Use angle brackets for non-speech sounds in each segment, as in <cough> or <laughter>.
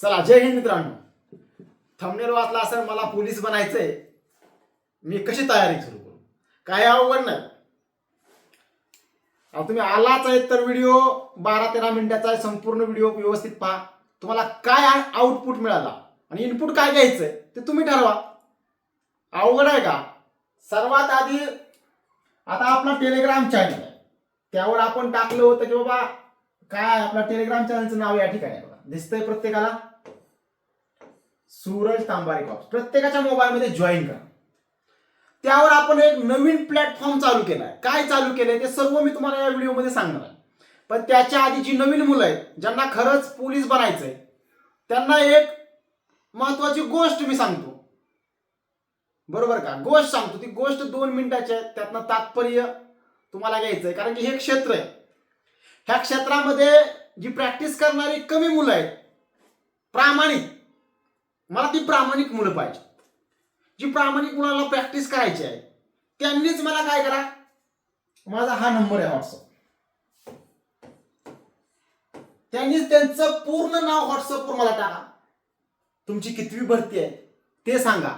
चला जय हिंद मित्रांनो. थंबनेल वाचला असेल मला पोलीस बनायचंय. मी कशी तयारी सुरू करू? काय अवघड नाही. अहो तुम्ही आलाच आहे तर व्हिडिओ बारा तेरा मिनिटाचा आहे संपूर्ण व्हिडिओ व्यवस्थित पहा. तुम्हाला काय आउटपुट मिळाला आणि इनपुट काय घ्यायचंय ते तुम्ही ठरवा. अवघड आहे का? सर्वात आधी आता आपला टेलिग्राम चॅनल आहे. त्यावर आपण टाकलं होतं की बाबा काय आपला टेलिग्राम चॅनलचं नाव या ठिकाणी दिसतंय प्रत्येकाला? सूरज तांबारे कॉप्स प्रत्येकाच्या मोबाईलमध्ये जॉईन करा. त्यावर आपण एक नवीन प्लॅटफॉर्म चालू केलाय. काय चालू केलंय ते सर्व मी तुम्हाला या व्हिडिओमध्ये सांगणार आहे. पण त्याच्या आधी जी नवीन मुलं आहेत ज्यांना खरंच पोलीस बनायचंय त्यांना एक महत्वाची गोष्ट मी सांगतो. बरोबर का? गोष्ट सांगतो. ती गोष्ट दोन मिनिटाची आहे. त्यातनं तात्पर्य तुम्हाला घ्यायचंय. कारण की हे क्षेत्र आहे. ह्या क्षेत्रामध्ये जी प्रॅक्टिस करणारी कमी मुलं आहेत प्रामाणिक. मला ती प्रामाणिक मुलं पाहिजे. जी प्रामाणिक मुलाला प्रॅक्टिस करायची आहे त्यांनीच मला काय करा? माझा हा नंबर आहे व्हॉट्सअप त्यांनीच त्यांचं पूर्ण नाव व्हॉट्सअपवर मला टाका. तुमची कितवी भरती आहे ते सांगा.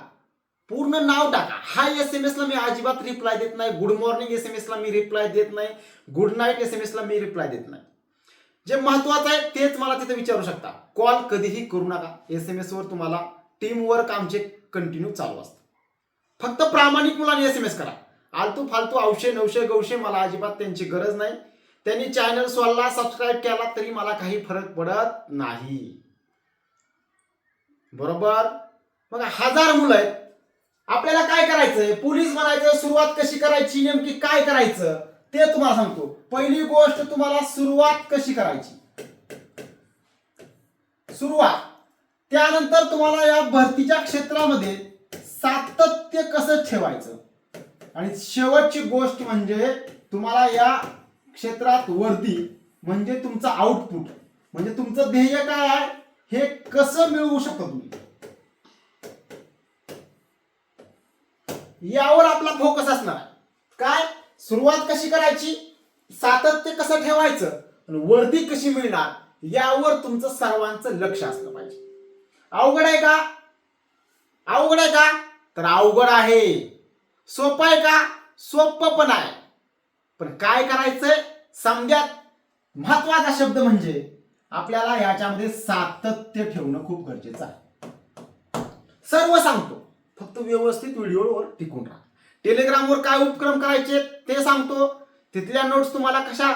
पूर्ण नाव टाका. हा एस एम एस ला मी अजिबात रिप्लाय देत नाही. गुड मॉर्निंग एस एम एसला मी रिप्लाय देत नाही. गुड नाईट एस एम एसला मी रिप्लाय देत नाही. जे महत्वाचं आहे तेच मला तिथे विचारू शकता. कॉल कधीही करू नका. एस एम एस वर तुम्हाला टीम वर्क आमचे कंटिन्यू चालू असतं. फक्त प्रामाणिक मुलांनी एस एम एस करा. आलतू फालतू औषे नवशे गवशे मला अजिबात त्यांची गरज नाही. त्यांनी चॅनल सोडला सबस्क्राईब केला तरी मला काही फरक पडत नाही. बरोबर? मग हजार मुलं आहेत. आपल्याला काय करायचंय? पोलीस बनायचं सुरुवात कशी करायची? नेमकी काय करायचं? ते तुम्हाला सांगतो. पहिली गोष्ट तुम्हाला सुरुवात कशी करायची? सुरुवात. त्यानंतर तुम्हाला या भरतीच्या क्षेत्रामध्ये सातत्य कसं ठेवायचं? आणि शेवटची गोष्ट म्हणजे तुम्हाला या क्षेत्रात वरती म्हणजे तुमचं आउटपुट म्हणजे तुमचं ध्येय काय आहे? हे कसं मिळवू शकता तुम्ही? यावर आपला फोकस असणार. काय? सुरुवात कशी करायची? सातत्य कसं ठेवायचं? आणि वर्दी कशी मिळणार? यावर तुमचं सर्वांचं लक्ष असलं पाहिजे. अवघड आहे का? अवघड आहे का? तर अवघड आहे. सोपं आहे का? सोपं पण आहे. पण काय करायचंय? समजात. महत्त्वाचा शब्द म्हणजे आपल्याला याच्यामध्ये सातत्य ठेवणं खूप गरजेचं आहे. सर्व सांगतो. फक्त व्यवस्थित व्हिडिओवर टिकून राहा. टेलिग्रामवर काय उपक्रम करायचे ते सांगतो. तिथल्या नोट्स तुम्हाला कशा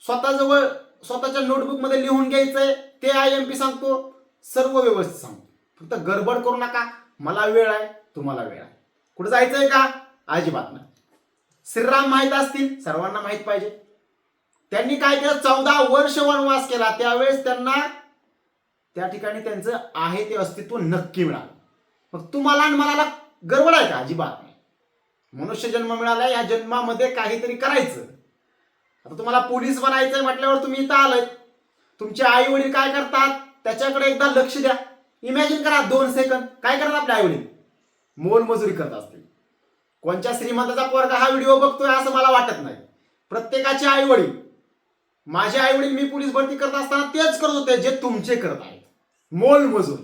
स्वतःजवळ स्वतःच्या नोटबुकमध्ये लिहून घ्यायचंय ते आय एम पी सांगतो. सर्व व्यवस्थित सांगतो. फक्त गडबड करू नका. मला वेळ आहे तुम्हाला वेळ आहे. कुठे जायचंय का? अजिबात नाही. श्रीराम माहीत असतील सर्वांना माहीत पाहिजे. त्यांनी काय केलं? चौदा वर्ष वनवास केला. त्यावेळेस त्यांना त्या ठिकाणी त्यांचं आहे ते अस्तित्व नक्की मिळालं. मग तुम्हाला आणि मला गडबड आहे का? अजिबात नाही. मनुष्य जन्म मिळाला या जन्मामध्ये काहीतरी करायचं. आता तुम्हाला पोलीस बनायचंय म्हटल्यावर तुम्ही इथं आलंय. तुमचे आई वडील काय करतात? त्याच्याकडे एकदा लक्ष द्या. इमॅजिन करा दोन सेकंद काय करतात आपले आई वडील मोलमजुरी करत असतील. कोणत्या श्रीमंताचा पोरगा हा व्हिडिओ बघतोय असं मला वाटत नाही. प्रत्येकाचे आई वडील माझे आई वडील मी पोलीस भरती करत असताना तेच करत होते जे तुमचे करत आहेत. मोलमजुरी.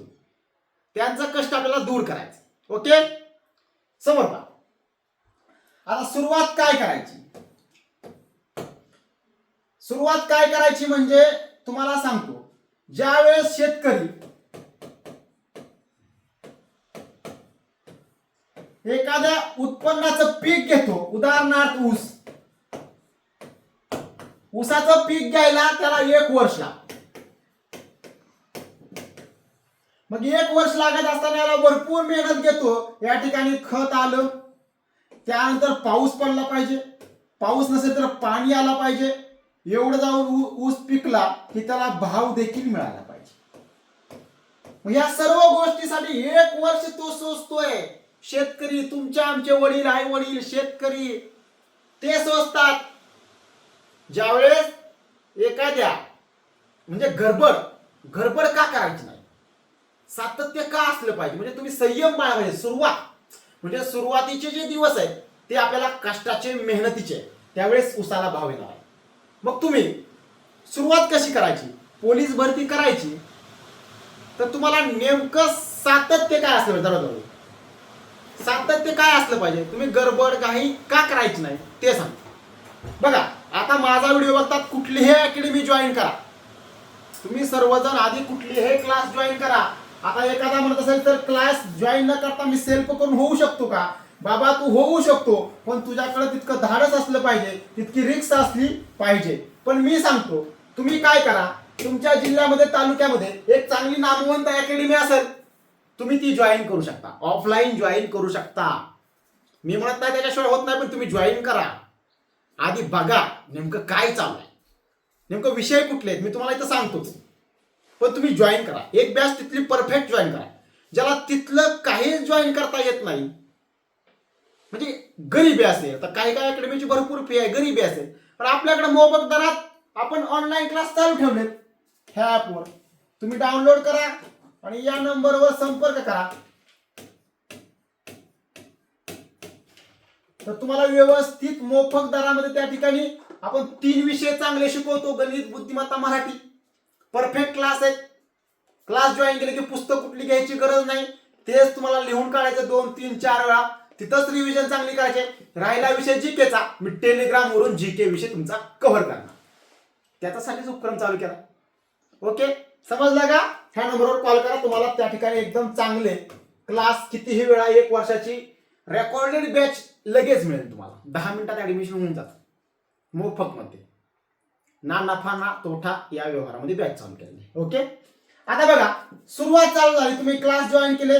त्यांचं कष्ट आपल्याला दूर करायचं. ओके समोर आता सुरुवात काय करायची? सुरुवात काय करायची म्हणजे तुम्हाला सांगतो. ज्या वेळेस शेतकरी एखाद्या उत्पन्नाचं पीक घेतो उदाहरणार्थ ऊस. ऊसाचं पीक घ्यायला त्याला एक वर्ष मग एक वर्ष लागत असताना याला भरपूर मेहनत घेतो. या ठिकाणी खत आलं. त्यानंतर पाऊस पडला पाहिजे. पाऊस नसेल तर पाणी आला पाहिजे. एवढं जाऊन ऊ- ऊस पिकला की त्याला भाव देखील मिळाला पाहिजे. मग या सर्व गोष्टीसाठी एक वर्ष तो सोचतोय शेतकरी तुमच्या आमचे वडील आई वडील शेतकरी ते सोचतात ज्यावेळेस एखाद्या म्हणजे गडबड गडबड का करायची नाही? सातत्य का असलं पाहिजे? म्हणजे तुम्ही संयम बाळगा सुरुवात. म्हणजे सुरुवातीचे जे दिवस आहेत ते आपल्याला कष्टाचे मेहनतीचे त्यावेळेस उसाला भाव येणार आहे. मग तुम्ही सुरुवात कशी करायची? पोलीस भरती करायची? तर तुम्हाला नेमकं सातत्य काय असलं पाहिजे? दररोज सातत्य काय असलं पाहिजे? तुम्ही गडबड काही का करायची नाही? ते सांग. बघा आता माझा व्हिडिओ बघतात कुठलीही अकॅडमी जॉईन करा. तुम्ही सर्वजण आधी कुठलीही क्लास जॉईन करा. आता एखादा म्हणत असेल तर क्लास जॉईन न करता मी सेल्फ करून होऊ शकतो का? बाबा तू होऊ शकतो पण तुझ्याकडे तितकं धाडस असलं पाहिजे तितकी रिक्स असली पाहिजे. पण मी सांगतो तुम्ही काय करा तुमच्या जिल्ह्यामध्ये तालुक्यामध्ये एक चांगली नामवंत अकॅडमी असेल तुम्ही ती जॉईन करू शकता. ऑफलाईन जॉईन करू शकता. मी म्हणत नाही त्याच्याशिवाय होत नाही पण तुम्ही जॉईन करा. आधी बघा नेमकं काय चालू आहे नेमकं विषय कुठले आहेत? मी तुम्हाला इथं सांगतो. पण तुम्ही जॉईन करा. एक बॅच तिथली परफेक्ट जॉईन करा. ज्याला तिथलं काही जॉईन करता येत नाही. म्हणजे गरीबी असेल. तर काही काही अकॅडमीची भरपूर फी आहे गरीबी असेल. पण आपल्याकडे मोबक दरात आपण ऑनलाईन क्लास चालू ठेवलेत. ह्या ॲपवर तुम्ही डाउनलोड करा आणि या नंबरवर संपर्क करा. तर तुम्हाला व्यवस्थित मोफक दरामध्ये त्या ठिकाणी आपण तीन विषय चांगले शिकवतो. गणित बुद्धिमत्ता मराठी. परफेक्ट क्लास आहेत. क्लास जॉईन केले की पुस्तक कुठली घ्यायची गरज नाही. तेच तुम्हाला लिहून काढायचं दोन तीन चार वेळा. तिथंच रिव्हिजन चांगली करायचे. राहिला विषय जीकेचा मी टेलिग्राम वरून जीके विषय तुमचा कव्हर करणार. त्याच्यासाठीच उपक्रम चालू केला. ओके समजला का? ह्या नंबरवर कॉल करा. तुम्हाला त्या ठिकाणी एकदम चांगले क्लास कितीही वेळा एक वर्षाची रेकॉर्डेड बॅच लगेच मिळेल तुम्हाला. दहा मिनिटात ऍडमिशन होऊन जातं. मोफत मध्ये. ना नफा ना तोटा या व्यवहारामध्ये बॅच चालू केली ओके आता बघा सुरुवात चालू झाली. तुम्ही क्लास जॉईन केले.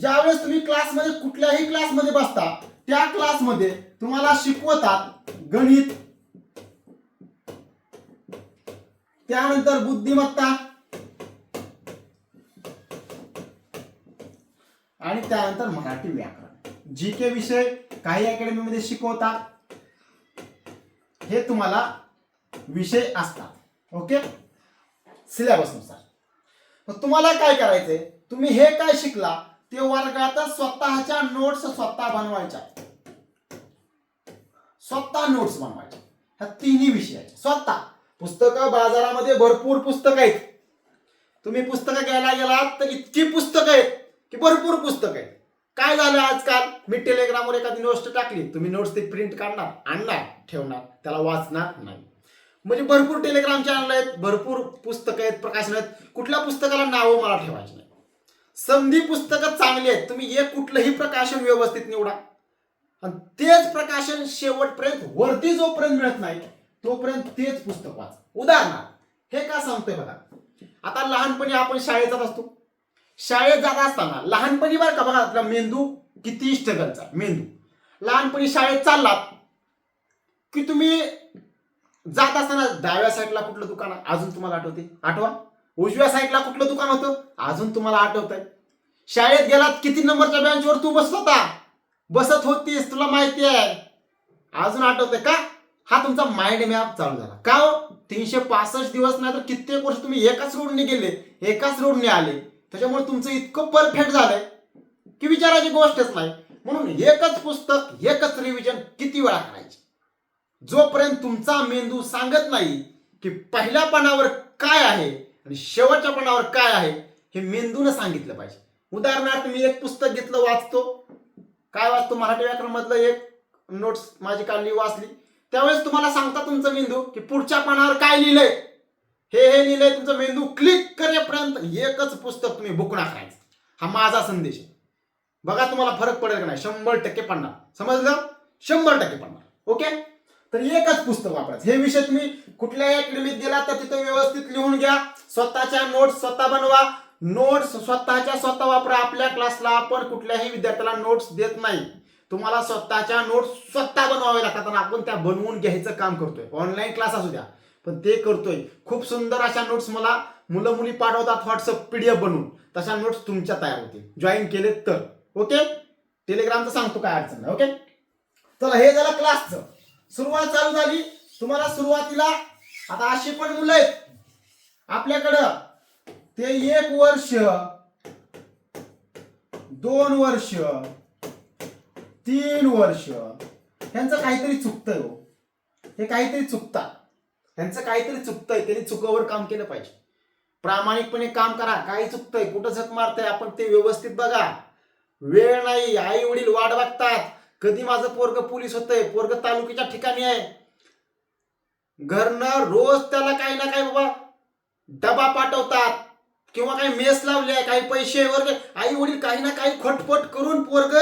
ज्यावेळेस तुम्ही क्लासमध्ये कुठल्याही क्लासमध्ये बसता त्या क्लासमध्ये तुम्हाला शिकवतात गणित. त्यानंतर बुद्धिमत्ता. आणि त्यानंतर मराठी व्याकरण. जी के विषय काही अकॅडमीमध्ये शिकवतात. हे तुम्हाला विषय असतात. ओके सिलेबसनुसार मग तुम्हाला काय करायचंय? तुम्ही हे काय शिकला? ते वर्गात स्वतःच्या नोट्स स्वतः बनवायच्या. स्वतः नोट्स बनवायच्या. ह्या तिन्ही विषयाच्या. स्वतः. पुस्तकं बाजारामध्ये भरपूर पुस्तकं आहेत. तुम्ही पुस्तकं घ्यायला गेलात तर इतकी पुस्तकं आहेत की भरपूर पुस्तकं आहेत. काय झालं आजकाल? मी टेलिग्रामवर एखादी नोट्स टाकली. तुम्ही नोट्स ते प्रिंट काढणार आणणार ठेवणार. त्याला वाचणार नाही. म्हणजे भरपूर टेलिग्राम चॅनल आहेत भरपूर पुस्तकं आहेत प्रकाशन आहेत. कुठल्या पुस्तकाला नावं मला ठेवायची नाही संधी पुस्तकं चांगली आहेत. तुम्ही एक कुठलंही प्रकाशन व्यवस्थित निवडा. आणि तेच प्रकाशन शेवटपर्यंत वरती जोपर्यंत मिळत नाही तोपर्यंत तेच पुस्तक वाच. उदाहरणार्थ हे का सांगतोय बघा. आता लहानपणी आपण शाळेत जात असतो. शाळेत जात असताना लहानपणी बरं का बघा आपला मेंदू किती स्ट्रगलचा मेंदू. लहानपणी शाळेत चाललात की तुम्ही जात असताना डाव्या साईडला कुठलं दुकान अजून तुम्हाला आठवते. आठवा. उजव्या साईडला कुठलं दुकान होतं? अजून तुम्हाला आठवत आहे शाळेत गेलात किती नंबरच्या बेंचवर तू बसत होता? बसत होतीस तुला माहिती आहे. अजून आठवतंय का? हा तुमचा माइंड मॅप चालू झाला. का हो? तीनशे पासष्ट दिवस नाही तर कित्येक वर्ष तुम्ही एकाच रोडने गेले एकाच रोडने आले. त्याच्यामुळे तुमचं इतकं परफेक्ट झालंय की विचाराची गोष्टच नाही. म्हणून एकच पुस्तक एकच रिव्हिजन किती वेळा करायची? जोपर्यंत तुमचा मेंदू सांगत नाही की पहिल्या पानावर काय आहे आणि शेवटच्या पानावर काय आहे हे मेंदूनं सांगितलं पाहिजे. उदाहरणार्थ मी एक पुस्तक घेतलं वाचतो. काय वाचतो? मराठी व्याकरणमधलं एक नोट्स माझी काढली वाचली. त्यावेळेस तुम्हाला सांगता तुमचं मेंदू की पुढच्या पानावर काय लिहिलंय? हे हे लिहिलंय तुमचं मेंदू क्लिक करेपर्यंत एकच पुस्तक तुम्ही बुकणा करायचं. हा माझा संदेश आहे. बघा तुम्हाला फरक पडेल का नाही? शंभर टक्के पडणार. समजलं? शंभर टक्के पडणार. ओके तर एकच पुस्तक वापरायचं. हे विषय तुम्ही कुठल्याही अकॅडमीत गेला तर तिथं व्यवस्थित लिहून घ्या. स्वतःच्या नोट्स स्वतः बनवा. नोट्स स्वतःच्या स्वतः वापरा. आपल्या क्लासला आपण कुठल्याही विद्यार्थ्याला नोट्स देत नाही. तुम्हाला स्वतःच्या नोट्स स्वतः बनवावे लागतात आणि आपण त्या बनवून घ्यायचं काम करतोय. ऑनलाईन क्लास असू द्या. पण ते करतोय. खूप सुंदर अशा नोट्स मला मुलं मुली पाठवतात व्हॉट्सअप पीडीएफ बनवून. तशा नोट्स तुमच्या तयार होतील. जॉईन केले तर. ओके टेलिग्रामचं सांगतो काय अडचण ओके चला हे झालं क्लासचं सुरुवात चालू झाली. तुम्हाला सुरुवातीला आता अशी पण मुलं आहेत. आपल्याकडं ते एक वर्ष दोन वर्ष तीन वर्ष त्यांचं काहीतरी चुकतंय हो. हे काहीतरी चुकतात. त्यांचं काहीतरी चुकतंय. त्यांनी चुकावर काम केलं पाहिजे. प्रामाणिकपणे काम करा. काही चुकतंय कुठं झक मारतंय आपण ते व्यवस्थित बघा. वेळ नाही आई वडील वाट बघतात. कधी माझं पोरग पोलीस होतंय पोरग तालुक्याच्या ठिकाणी आहे. घरनं रोज त्याला काही ना काही बाबा डबा पाठवतात किंवा काही मेस लावले काही पैसे वगैरे. आई वडील काही ना काही खटपट करून पोरग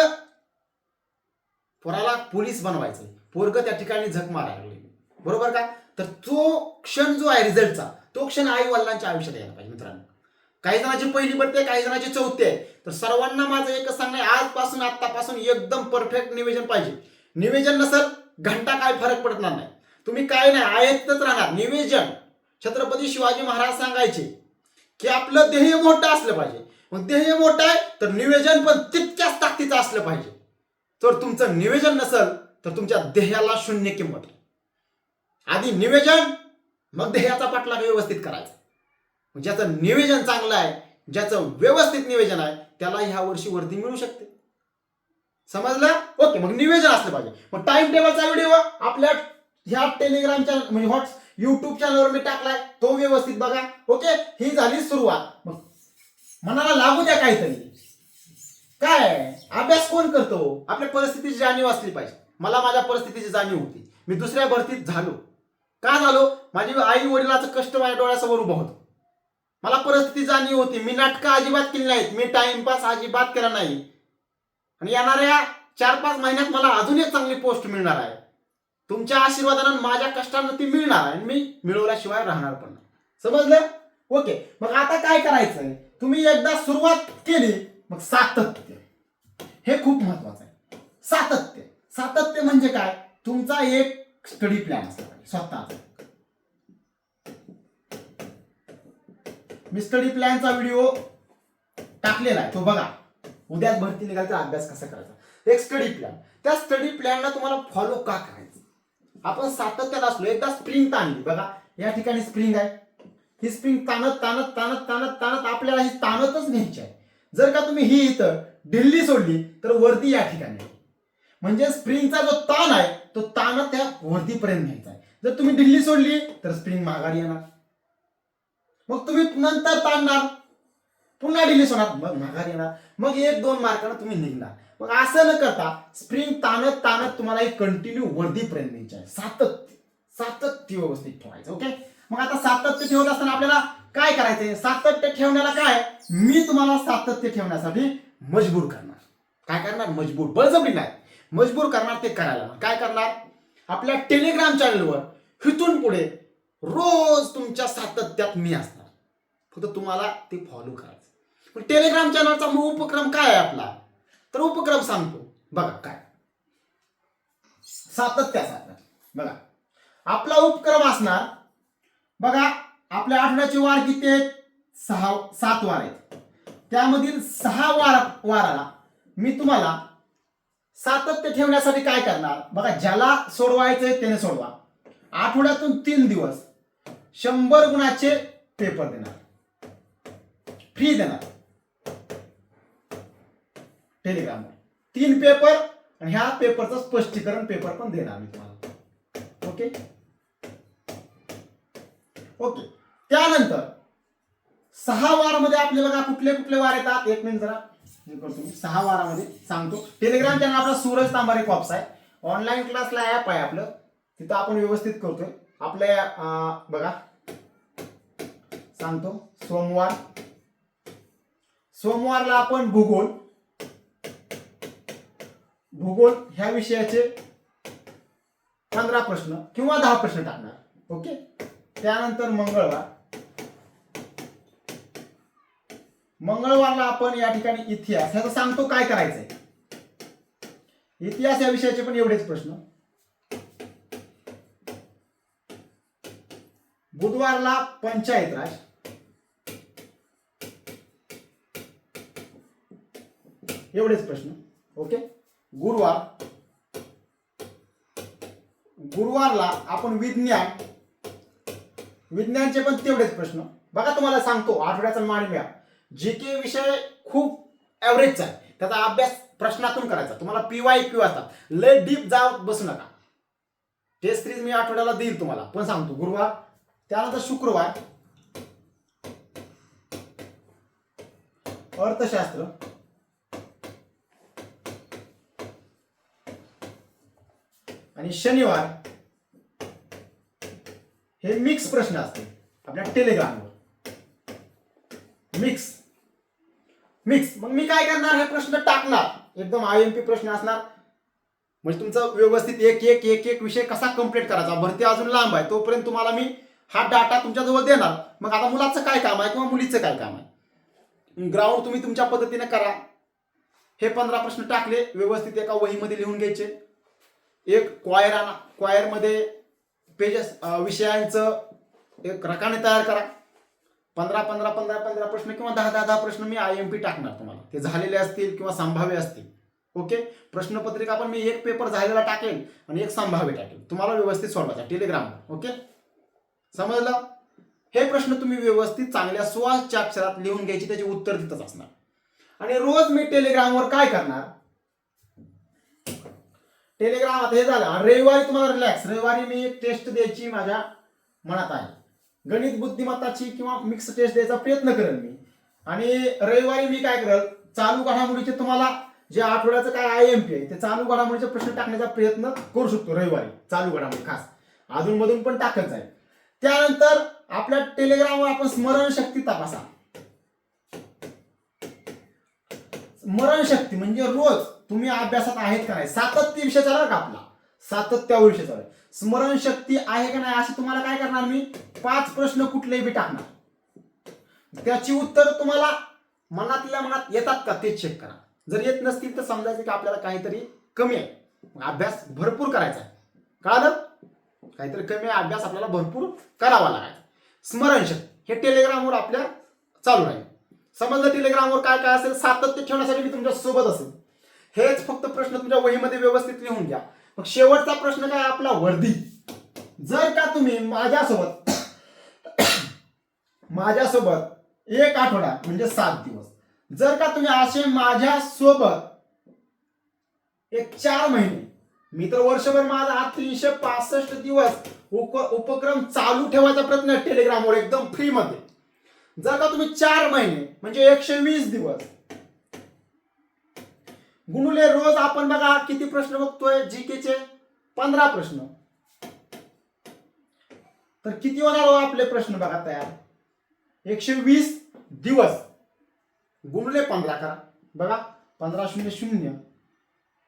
पोराला पोलीस बनवायचं पोरग त्या ठिकाणी झक मारायला लागले. बरोबर का? तर तो क्षण जो आहे रिझल्टचा तो क्षण आई वडिलांच्या आयुष्यात यायला पाहिजे. काही जणांची पहिली पडते काही जणांची चौथी आहे. तर सर्वांना माझं एकच सांगणं आहे आजपासून आतापासून एकदम परफेक्ट निवेदन पाहिजे. निवेदन नसेल घंटा काय फरक पडणार नाही. तुम्ही काय नाही आयतच राहणार. निवेदन. छत्रपती शिवाजी महाराज सांगायचे की आपलं ध्येय मोठं असलं पाहिजे. मग ध्येय मोठं आहे तर निवेदन पण तितक्याच ताकदीचं असलं पाहिजे. तर तुमचं निवेदन नसेल तर तुमच्या ध्येयाला शून्य किंमत. आधी निवेदन मग ध्येयाचा पाठलाग व्यवस्थित करायचा. म्हणजे ज्याचं निवेदन चांगलं आहे ज्याचं व्यवस्थित निवेदन आहे त्याला ह्या वर्षी वर्दी मिळू शकते. समजलं? ओके मग निवेदन असलं पाहिजे. मग टाइम टेबलचा व्हिडिओ आपल्या ह्या टेलिग्राम चॅनल म्हणजे व्हॉट्स युट्यूब चॅनलवर मी टाकलाय तो व्यवस्थित बघा. ओके ही झाली सुरुवात. मग मनाला लागू द्या काहीतरी. काय? अभ्यास कोण करतो? आपल्या परिस्थितीची जाणीव असली पाहिजे. मला माझ्या परिस्थितीची जाणीव होती. मी दुसऱ्या भरतीत झालो. का झालो? माझी आई वडिलाचं कष्ट माझ्या डोळ्यासमोर उभं होतं. मला परिस्थिती जाणीव होती. मी नाटकं अजिबात केली नाहीत. मी टाइमपास अजिबात केला नाही. आणि येणाऱ्या चार पाच महिन्यात मला अजून एक चांगली पोस्ट मिळणार आहे. तुमच्या आशीर्वादानं माझ्या कष्टानं ती मिळणार आहे आणि मी मिळवल्याशिवाय राहणार पण नाही. समजलं? ओके मग आता काय करायचंय? तुम्ही एकदा सुरुवात केली मग सातत्य. हे खूप महत्वाचं आहे. सातत्य. सातत्य म्हणजे काय? तुमचा एक स्टडी प्लॅन असला पाहिजे स्वतःचा. मी स्टडी प्लॅनचा व्हिडिओ टाकलेला आहे. तो बघा. उद्याच भरती निघायचा अभ्यास कसा करायचा? एक स्टडी प्लॅन त्या स्टडी प्लॅनला तुम्हाला फॉलो का करायचं? आपण सातत्यात असलो एकदा स्प्रिंग ताणली. बघा या ठिकाणी स्प्रिंग आहे. ही स्प्रिंग ताणत ताणत ताणत ताणत ताणत आपल्याला ही ताणतच न्यायची आहे. जर का तुम्ही ही इथं दिल्ली सोडली तर वरती या ठिकाणी म्हणजे स्प्रिंगचा जो ताण आहे तो ताणत त्या वरतीपर्यंत न्यायचा आहे. जर तुम्ही दिल्ली सोडली तर स्प्रिंग माघारी येणार. मग तुम्ही नंतर ताणणार. पुन्हा डिलीस होणार. मग माघार येणार. मग एक दोन मार्कानं तुम्ही निघणार. मग असं न करता स्प्रिंग ताणत ताणत तुम्हाला एक कंटिन्यू वर्दीपर्यंत न्यायचे आहे. सातत्य. सातत्य व्यवस्थित ठेवायचं ओके मग आता सातत्य ठेवत असताना आपल्याला काय करायचंय? सातत्य ठेवण्याला काय? मी तुम्हाला सातत्य ठेवण्यासाठी मजबूर करणार. काय करणार? मजबूर. बळजबरी नाही. मजबूर करणार ते करायला. काय करणार? आपल्या टेलिग्राम चॅनलवर हिथून पुढे रोज तुमच्या सातत्यात मी असणार. फक्त तुम्हाला ते फॉलो करायचं. पण टेलिग्राम चॅनलचा मग उपक्रम काय आहे आपला? तर उपक्रम सांगतो. बघा काय. सातत्याचा बघा. आपला उपक्रम असणार बघा आपल्या आठवड्याचे वार किती आहेत? सहा सात वार आहेत. त्यामधील सहा वार वाराला मी तुम्हाला सातत्य ठेवण्यासाठी काय करणार? बघा ज्याला सोडवायचंय त्याने सोडवा. आठवड्यातून तीन दिवस शंभर गुणाचे पेपर देणार. फी देणार टेलिग्रामवर तीन पेपर आणि ह्या पेपरचं स्पष्टीकरण पेपर पण देणार मी तुम्हाला. ओके ओके त्यानंतर सहा वारामध्ये आपले बघा कुठले कुठले वार येतात? एक मिनिट जरा. हे करतो मी. सहा वारामध्ये सांगतो. टेलिग्राम चॅनल आपला सूरज तांबारे कॉप्स आहे. ऑनलाईन क्लासला ॲप आहे आपलं. तिथं आपण व्यवस्थित करतोय. आपल्या बघा. सांगतो. सोमवार सोमवारला आपण भूगोल. भूगोल ह्या विषयाचे पंधरा प्रश्न किंवा दहा प्रश्न टाकणार. ओके? त्यानंतर मंगळवार. मंगळवारला आपण या ठिकाणी इतिहास ह्याचा सांगतो काय करायचंय. इतिहास या विषयाचे पण एवढेच प्रश्न. बुधवारला पंचायत राज एवढेच प्रश्न. ओके? गुरुवार. गुरुवारला आपण विज्ञान विज्ञानचे पण तेवढेच प्रश्न. बघा तुम्हाला सांगतो आठवड्याचा मानव्या जी के विषय खूप ॲव्हरेजचा आहे. त्याचा अभ्यास प्रश्नातून करायचा. तुम्हाला पी वाय क्यू असतात. लय डीप जात बसू नका. टेस्ट सिरीज मी आठवड्याला देईल तुम्हाला. पण सांगतो गुरुवार त्यानंतर शुक्रवार. अर्थशास्त्र. आणि शनिवार हे मिक्स प्रश्न असते आपल्या टेलिग्रामवर मिक्स मिक्स मग मी काय करणार? हे प्रश्न टाकणार. एकदम आय एम पी प्रश्न असणार. म्हणजे तुमचा व्यवस्थित एक एक एक एक विषय कसा कंप्लीट करायचा? भरती अजून लांब आहे. तोपर्यंत तुम्हाला मी हा डाटा तुमच्याजवळ देणार. मग आता मुलाचं काय काम आहे किंवा मुलीचं काय काम आहे? ग्राउंड तुम्ही तुमच्या पद्धतीने करा. हे पंधरा प्रश्न टाकले. व्यवस्थित एका वहीमध्ये लिहून घ्यायचे. एक क्वायर आणा. क्वायरमध्ये पेजेस विषयांचं एक रकाने तयार करा. पंधरा पंधरा पंधरा पंधरा प्रश्न किंवा दहा दहा दहा प्रश्न मी आय एम पी टाकणार तुम्हाला. ते झालेले असतील किंवा संभाव्य असतील. ओके प्रश्नपत्रिका पण मी एक पेपर झालेला टाकेल आणि एक संभाव्य टाकेल. तुम्हाला व्यवस्थित सोडवायचा टेलिग्रामवर ओके समजलं? हे प्रश्न तुम्ही व्यवस्थित चांगल्या सुवासच्या अक्षरात लिहून घ्यायची त्याची उत्तर तिथंच असणार. आणि रोज मी टेलिग्रामवर काय करणार? टेलिग्राम आता हे झालं. आणि रविवारी तुम्हाला रिलॅक्स रविवारी मी एक टेस्ट द्यायची माझ्या मनात आहे. गणित बुद्धिमत्ताची किंवा मिक्स टेस्ट द्यायचा प्रयत्न करेन मी. आणि रविवारी मी काय करेल चालू घडामोडीचे तुम्हाला जे आठवड्याचं काय आय एम पी आहे ते चालू घडामोडीचे प्रश्न टाकण्याचा प्रयत्न करू शकतो रविवारी चालू घडामोडी खास. अधूनमधून पण टाकत जाईल. त्यानंतर आपल्या टेलिग्रामवर आपण स्मरणशक्ती तपासा. स्मरणशक्ती म्हणजे रोज तुम्ही अभ्यासात आहेत का नाही? सातत्य विषय चालू का आपला? सातत्यावर विषय चालू स्मरण स्मरणशक्ती आहे का नाही असं तुम्हाला काय करणार मी? पाच प्रश्न कुठलेही बी टाकणार. त्याची उत्तर तुम्हाला मनातल्या मनात येतात का ते चेक करा. जर येत नसतील तर समजायचं की आपल्याला काहीतरी कमी आहे. अभ्यास भरपूर करायचा आहे. कळालं? काहीतरी कमी आहे अभ्यास आपल्याला भरपूर करावा लागायचा स्मरणशक्ती हे टेलिग्रामवर आपल्या चालू राहील. समजलं टेलिग्रामवर काय काय असेल सातत्य ठेवण्यासाठी मी तुमच्यासोबत असेल. हेच फक्त प्रश्न तुमच्या वहीमध्ये व्यवस्थित लिहून घ्या. मग शेवटचा प्रश्न काय? आपला वर्दी. जर का तुम्ही माझ्यासोबत <coughs> माझ्यासोबत एक आठवडा म्हणजे सात दिवस जर का तुम्ही असे माझ्या सोबत एक चार महिने मी तर वर्षभर माझा हा तीनशे पासष्ट दिवस उप उपक्रम चालू ठेवायचा प्रयत्न टेलिग्रामवर एकदम फ्रीमध्ये जर का तुम्ही चार महिने म्हणजे एकशे वीस दिवस गुणुले रोज आपण बघा किती प्रश्न बघतोय जीकेचे पंधरा प्रश्न. तर किती होणार हो आपले प्रश्न बघा तयार? एकशे वीस दिवस. गुणले पंधरा करा. बघा पंधरा शून्य शून्य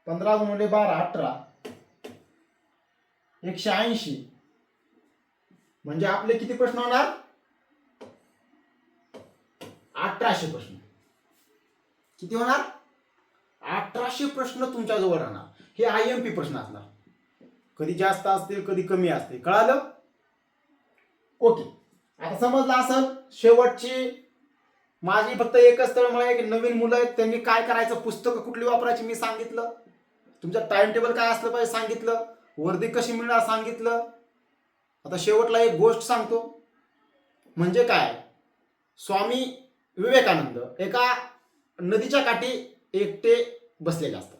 पंधरा गुणले बारा अठरा एकशे ऐंशी. म्हणजे आपले किती प्रश्न होणार? अठराशे प्रश्न. किती होणार? अठराशे प्रश्न तुमच्याजवळ राहणार. हे आय एम पी प्रश्न असणार. कधी जास्त असतील कधी कमी असतील. कळालं? ओके. आता समजलं असेल शेवटची माझी फक्त एकच तळमळ आहे की नवीन मुलं आहेत त्यांनी काय करायचं पुस्तकं कुठली वापरायची मी सांगितलं. तुमचं टाइम टेबल काय असलं पाहिजे सांगितलं. वर्दी कशी मिळणार सांगितलं. आता शेवटला एक गोष्ट सांगतो. म्हणजे काय? स्वामी विवेकानंद. एका नदीच्या काठी एकटे बसलेले असतात.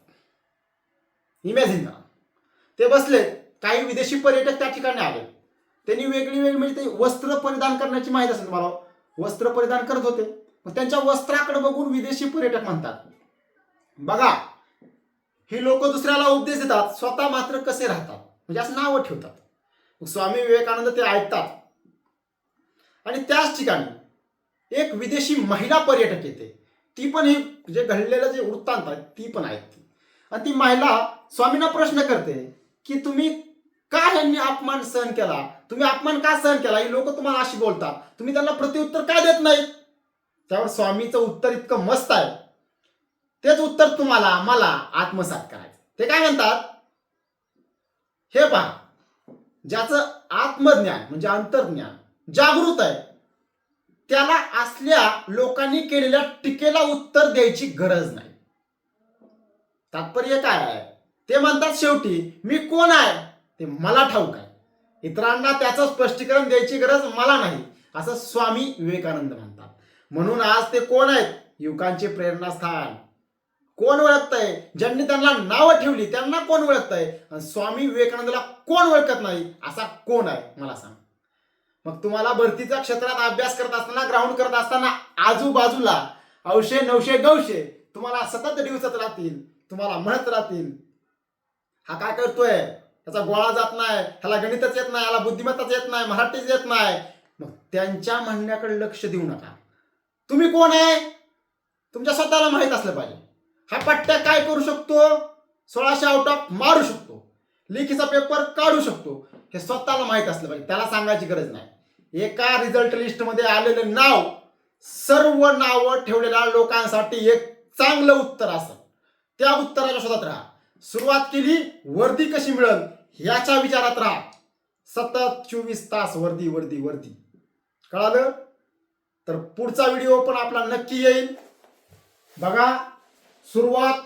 इमॅजिन करा. ते बसले काही विदेशी पर्यटक त्या ठिकाणी आले. त्यांनी वेगळी वेगळी म्हणजे ते वस्त्र परिधान करण्याची माहिती असेल तुम्हाला. वस्त्र परिधान करत होते. मग त्यांच्या वस्त्राकडे बघून विदेशी पर्यटक म्हणतात. बघा ही लोक दुसऱ्याला उपदेश देतात स्वतः मात्र कसे राहतात? म्हणजे असं नावं ठेवतात. स्वामी विवेकानंद ते ऐकतात. आणि त्याच ठिकाणी एक विदेशी महिला पर्यटक येते. ती पण ही जे घडलेलं जे वृत्तांत आहे ती पण ऐकते आणि ती महिला स्वामींना प्रश्न करते की तुम्ही का यांनी अपमान सहन केला? तुम्ही अपमान का सहन केला? ही लोक तुम्हाला अशी बोलतात. तुम्ही त्यांना प्रत्युत्तर का देत नाही त्यावर स्वामीचं उत्तर इतकं मस्त आहे. तेच उत्तर तुम्हाला मला आत्मसात करायचं. ते काय म्हणतात? हे पहा. ज्याचं आत्मज्ञान म्हणजे अंतर्ज्ञान जागृत आहे त्याला असल्या लोकांनी केलेल्या टीकेला उत्तर द्यायची गरज नाही. तात्पर्य काय आहे? ते म्हणतात शेवटी मी कोण आहे? ते मला ठाऊक आहे. इतरांना त्याचं स्पष्टीकरण द्यायची गरज मला नाही असं स्वामी विवेकानंद म्हणतात. म्हणून आज ते कोण आहेत? युवकांचे प्रेरणास्थान. कोण ओळखतंय? ज्यांनी त्यांना नावं ठेवली त्यांना कोण ओळखतंय? आणि स्वामी विवेकानंदला कोण ओळखत नाही असा कोण आहे? मला सांग. मग तुम्हाला भरतीच्या क्षेत्रात अभ्यास करत असताना ग्राउंड करत असताना आजूबाजूला अवशे नऊशे गौशे तुम्हाला सतत दिवसात राहतील तुम्हाला म्हणत राहतील. हा काय करतोय? त्याचा गोळा जात नाही ह्याला गणितच येत नाही ह्याला बुद्धिमत्ताच येत नाही मराठीच येत नाही. मग त्यांच्या म्हणण्याकडे लक्ष देऊ नका. तुम्ही कोण आहे? तुमच्या स्वतःला माहीत असलं पाहिजे. हा पट्ट्या काय करू शकतो? सोळाशे आउट ऑफ मारू शकतो. लेखीचा पेपर काढू शकतो. हे स्वतःला माहीत असलं पाहिजे. त्याला सांगायची गरज नाही. एका रिझल्ट लिस्टमध्ये आलेलं नाव सर्व नावं ठेवलेल्या लोकांसाठी एक चांगलं उत्तर असतं त्या उत्तराच्या शोधात राहा. सुरुवात केली वर्दी कशी मिळेल याच्या विचारात राहा. सतत चोवीस तास वर्दी वर्दी वर्दी. कळालं? तर पुढचा व्हिडिओ पण आपला नक्की येईल. बघा सुरुवात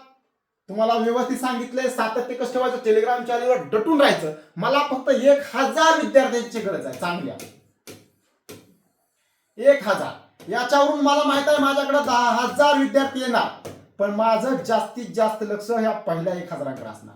तुम्हाला व्यवस्थित सांगितलंय सातत्य कष्ट व्हायचं टेलिग्राम चॅनलवर डटून राहायचं. मला फक्त एक हजार विद्यार्थ्यांची गरज आहे चांगल्या. एक हजार. याच्यावरून मला माहीत आहे माझ्याकडे दहा हजार विद्यार्थी येणार. पण माझं जास्तीत जास्त लक्ष ह्या पहिल्या एक हजाराकडे असणार.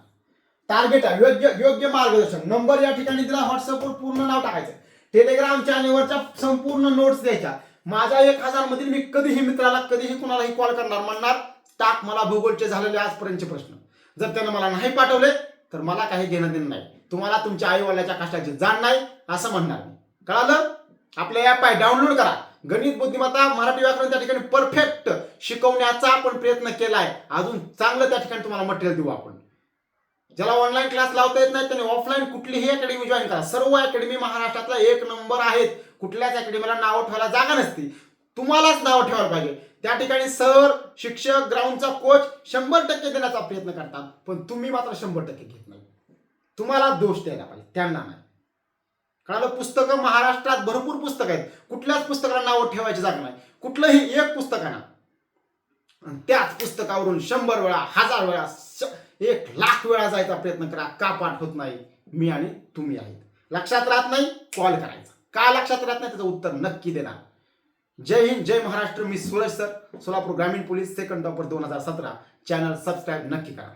टार्गेट आहे. योग्य योग्य मार्गदर्शन. नंबर या ठिकाणी दिला व्हॉट्सअपवर पूर्ण नाव टाकायचं. टेलिग्राम चॅनेलवरच्या संपूर्ण नोट्स द्यायच्या. माझ्या एक हजार मधील मी कधीही मित्राला कधीही कुणालाही कॉल करणार म्हणणार टाक मला भूगोलचे झालेले आजपर्यंतचे प्रश्न. जर त्यानं मला नाही पाठवले तर मला काही घेणं देणं नाही. तुम्हाला तुमच्या आईवडिलाच्या कष्टाची जाण नाही असं म्हणणार मी. कळालं? आपल्या ॲप आहे डाउनलोड करा. गणित बुद्धिमत्ता मराठी व्याकरण त्या ठिकाणी परफेक्ट शिकवण्याचा आपण प्रयत्न केलाय. अजून चांगलं त्या ठिकाणी तुम्हाला मटेरियल देऊ आपण. ज्याला ऑनलाईन क्लास लावता येत नाही त्याने ऑफलाईन कुठलीही अकॅडमी जॉईन करा. सर्व अकॅडमी महाराष्ट्रातला एक नंबर आहेत. कुठल्याच अकॅडमीला नावं ठेवायला जागा नसती. तुम्हालाच नावं ठेवायला पाहिजे. त्या ठिकाणी सर शिक्षक ग्राउंडचा कोच शंभर टक्के देण्याचा प्रयत्न करतात. पण तुम्ही मात्र शंभर टक्के घेत नाही. तुम्हाला दोष द्यायला पाहिजे. त्यांना नाही. कळालं? पुस्तकं महाराष्ट्रात भरपूर पुस्तक आहेत. कुठल्याच पुस्तकाला नावं ठेवायची जागा नाही. कुठलंही एक पुस्तक आणा. त्याच पुस्तकावरून शंभर वेळा हजार वेळा एक लाख वेळा जायचा प्रयत्न करा. का पाठ होत नाही? मी आणि तुम्ही आहेत. लक्षात राहत नाही? कॉल करायचा. का लक्षात राहत नाही? त्याचं उत्तर नक्की देणार. जय हिंद जय महाराष्ट्र. मी सूरज सर सोलापूर ग्रामीण पोलीस सेकंड टॉपर दोन हजार सतरा. चॅनल सबस्क्राईब नक्की करा.